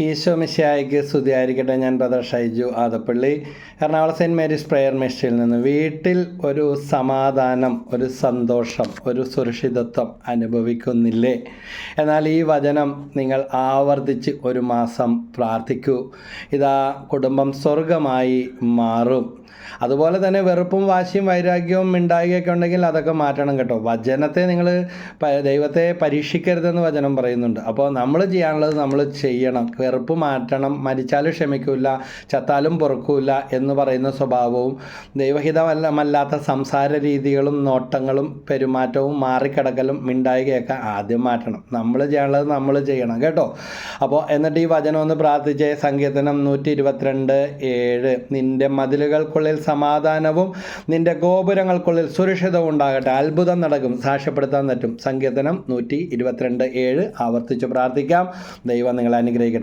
ഈശോ മിശിയായിക്ക് സ്തുതിയായിരിക്കട്ടെ. ഞാൻ brother Shaiju Adappally. Ernakulam saint Mary's prayer മിഷനിൽ നിന്ന് വീട്ടിൽ ഒരു സമാധാനം ഒരു സന്തോഷം ഒരു സുരക്ഷിതത്വം അനുഭവിക്കുന്നില്ലേ? എന്നാൽ ഈ വചനം നിങ്ങൾ ആവർത്തിച്ച് ഒരു മാസം പ്രാർത്ഥിക്കൂ. ഇതാ കുടുംബം സ്വർഗമായി മാറും. അതുപോലെ തന്നെ വെറുപ്പും വാശിയും വൈരാഗ്യവും ഉണ്ടാകുകയൊക്കെ ഉണ്ടെങ്കിൽ അതൊക്കെ മാറ്റണം കേട്ടോ. വചനത്തെ നിങ്ങൾ ദൈവത്തെ പരീക്ഷിക്കരുതെന്ന് വചനം പറയുന്നുണ്ട്. അപ്പോൾ നമ്മൾ ചെയ്യാനുള്ളത് നമ്മൾ ചെയ്യണം. വെറുപ്പ് മാറ്റണം മരിച്ചാലും ക്ഷമിക്കില്ല ചത്താലും പൊറുക്കൂല എന്ന് പറയുന്ന സ്വഭാവവും ദൈവഹിതമല്ലാത്ത സംസാര രീതികളും നോട്ടങ്ങളും പെരുമാറ്റവും മാറിക്കിടക്കലും മിണ്ടായികയൊക്കെ ആദ്യം മാറ്റണം. നമ്മൾ ചെയ്യാനുള്ളത് നമ്മൾ ചെയ്യണം കേട്ടോ. അപ്പോൾ എന്നിട്ട് ഈ വചനം ഒന്ന് പ്രാർത്ഥിച്ച്. സങ്കീർത്തനം നൂറ്റി ഇരുപത്തിരണ്ട് ഏഴ്. നിന്റെ മതിലുകൾക്കുള്ളിൽ സമാധാനവും നിന്റെ ഗോപുരങ്ങൾക്കുള്ളിൽ സുരക്ഷിതവും ഉണ്ടാകട്ടെ. അത്ഭുതം നടക്കും സാക്ഷ്യപ്പെടുത്താൻ പറ്റും. സങ്കീർത്തനം നൂറ്റി ഇരുപത്തിരണ്ട് ഏഴ്. ആവർത്തിച്ച് പ്രാർത്ഥിക്കാം. ദൈവം നിങ്ങളെ അനുഗ്രഹിക്കട്ടെ.